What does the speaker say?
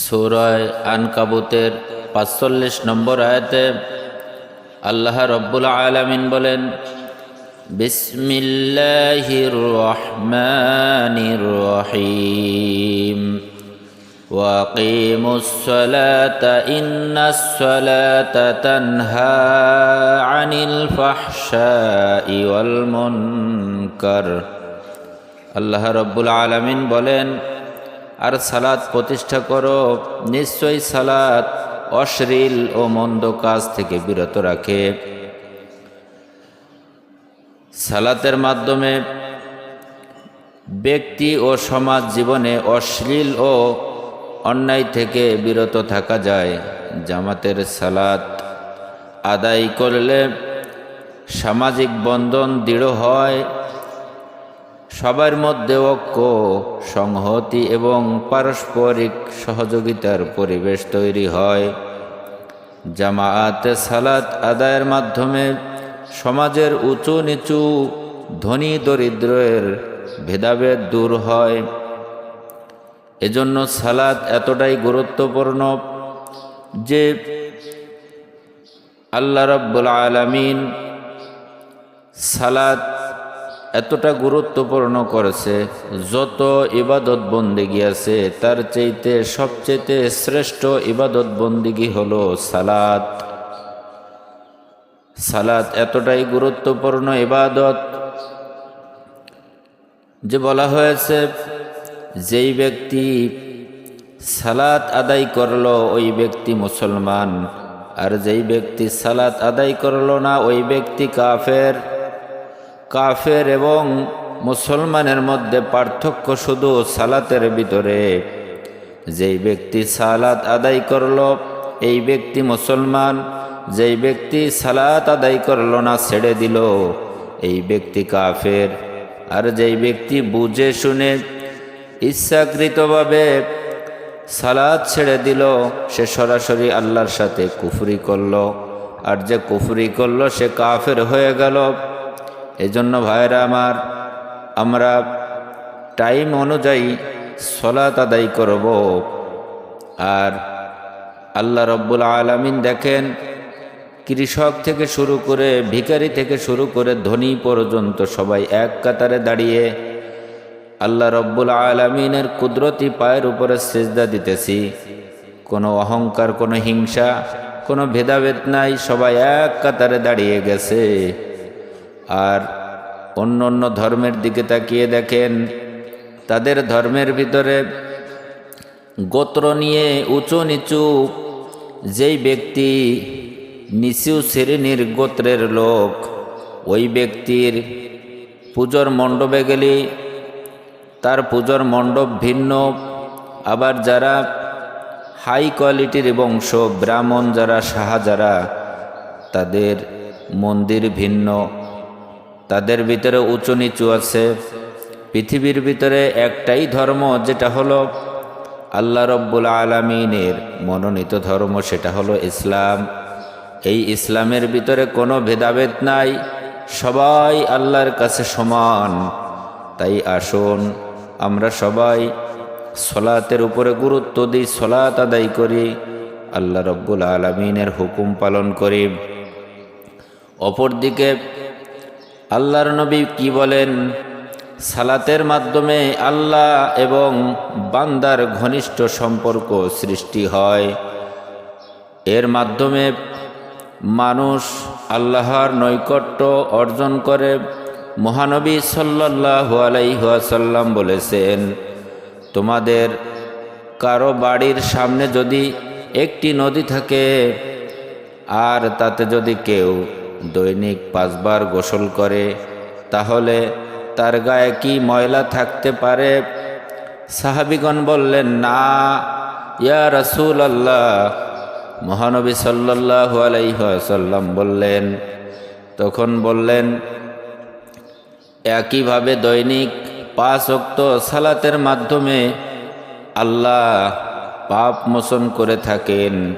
সুরয় আনকাবুতের পাঁচচল্লিশ নম্বর আয়াতে আল্লাহ রব্বুল আলামিন বলেন বিসমিল্লাহির রহমানির রহিম وأقيموا الصلاة إن الصلاة تنهى عن الفحشاء والمنكر আল্লাহ রব্বুল আলামিন বলেন আর সালাদ প্রতিষ্ঠা করো। নিশ্চয়ই সালাদ অশ্লীল ও মন্দ কাজ থেকে বিরত রাখে। সালাতের মাধ্যমে ব্যক্তি ও সমাজ জীবনে অশ্লীল ও অন্যায় থেকে বিরত থাকা যায়। জামাতের সালাত আদায় করলে সামাজিক বন্ধন দৃঢ় হয় সবার মধ্যে ঐক্য, সংহতি এবং পারস্পরিক সহযোগিতার পরিবেশ তৈরি হয়। জামায়াতে সালাত আদায়ের মাধ্যমে সমাজের উঁচু নিচু ধনী দরিদ্রের ভেদাভেদ দূর হয়। এজন্য সালাত এতটাই গুরুত্বপূর্ণ যে আল্লাহ রব্বুল আলমিন সালাত এতটা গুরুত্বপূর্ণ করেছে, যত ইবাদত বন্দিগি আছে, তার চাইতে সবচেয়ে শ্রেষ্ঠ ইবাদত বন্দিগি হলো সালাত। সালাত এতটাই গুরুত্বপূর্ণ ইবাদত যে বলা হয়েছে, যেই ব্যক্তি সালাত আদায় করল, ওই ব্যক্তি মুসলমান। আর যেই ব্যক্তি সালাত আদায় করল না, ওই ব্যক্তি কাফের। কাফের এবং মুসলমানের মধ্যে পার্থক্য শুধু সালাতের ভিতরে। যেই ব্যক্তি সালাত আদায় করল, এই ব্যক্তি মুসলমান। যেই ব্যক্তি সালাত আদায় করল না, ছেড়ে দিল। এই ব্যক্তি কাফের। আর যেই ব্যক্তি বুঝে শুনে ইচ্ছাকৃতভাবে সালাদ ছেড়ে দিল, সে সরাসরি আল্লাহর সাথে কুফরি করল। আর যে কুফরি করল, সে কাফের হয়ে গেল। এজন্য ভাইরা আমার, আমরা টাইম অনুযায়ী সলাত আদায় করব। আর আল্লাহ রব্বুল আলমিন দেখেন, কৃষক থেকে শুরু করে ভিকারি থেকে শুরু করে ধনী পর্যন্ত সবাই এক কাতারে দাঁড়িয়ে আল্লাহ রব্বুল আলমিনের কুদরতি পায়ের উপরে সেজদা দিতেছি। কোনো অহংকার, কোনো হিংসা, কোনো ভেদাভেদ নাই, সবাই এক কাতারে দাঁড়িয়ে গেছে। আর অন্য অন্য ধর্মের দিকে তাকিয়ে দেখেন, তাদের ধর্মের ভিতরে গোত্র নিয়ে উঁচু নিচু যেই ব্যক্তি নিচু শ্রেণির গোত্রের লোক, ওই ব্যক্তির পুজোর মণ্ডপে গেলি তার পুজোর মণ্ডপ ভিন্ন। আবার যারা হাই কোয়ালিটির বংশ, ব্রাহ্মণ যারা সাহা যারা, তাদের মন্দির ভিন্ন। তাদের ভিতরে উঁচু নিচু আছে। পৃথিবীর ভিতরে একটাই ধর্ম, যেটা হলো আল্লাহ রব্বুল আলমিনের মনোনীত ধর্ম, সেটা হলো ইসলাম। এই ইসলামের ভিতরে কোনো ভেদাভেদ নাই, সবাই আল্লাহর কাছে সমান। তাই আসুন, আমরা সবাই সলাতের উপরে গুরুত্ব দিই, সলাত আদায় করি, আল্লাহ রব্বুল আলমিনের হুকুম পালন করি। অপরদিকে আল্লাহর নবী কি বলেন? সালাতের মাধ্যমে আল্লাহ এবং বান্দার ঘনিষ্ঠ সম্পর্ক সৃষ্টি হয়। এর মাধ্যমে মানুষ আল্লাহর নৈকট্য অর্জন করে। মহানবী সাল্লাহ আলাইহাসাল্লাম বলেছেন, তোমাদের কারও বাড়ির সামনে যদি একটি নদী থাকে, আর তাতে যদি কেউ দৈনিক পাঁচবার গোসল করে, তাহলে তার গায়ে কি ময়লা থাকতে পারে? সাহাবিগণ বললেন, না, ইয়া রসুল আল্লাহ মহানবী সাল্লাহ আলাইসাল্লাম বললেন, তখন বললেন, একইভাবে দৈনিক পাঁচ অক্ত সালাতের মাধ্যমে আল্লাহ পাপ মোচন করে থাকেন।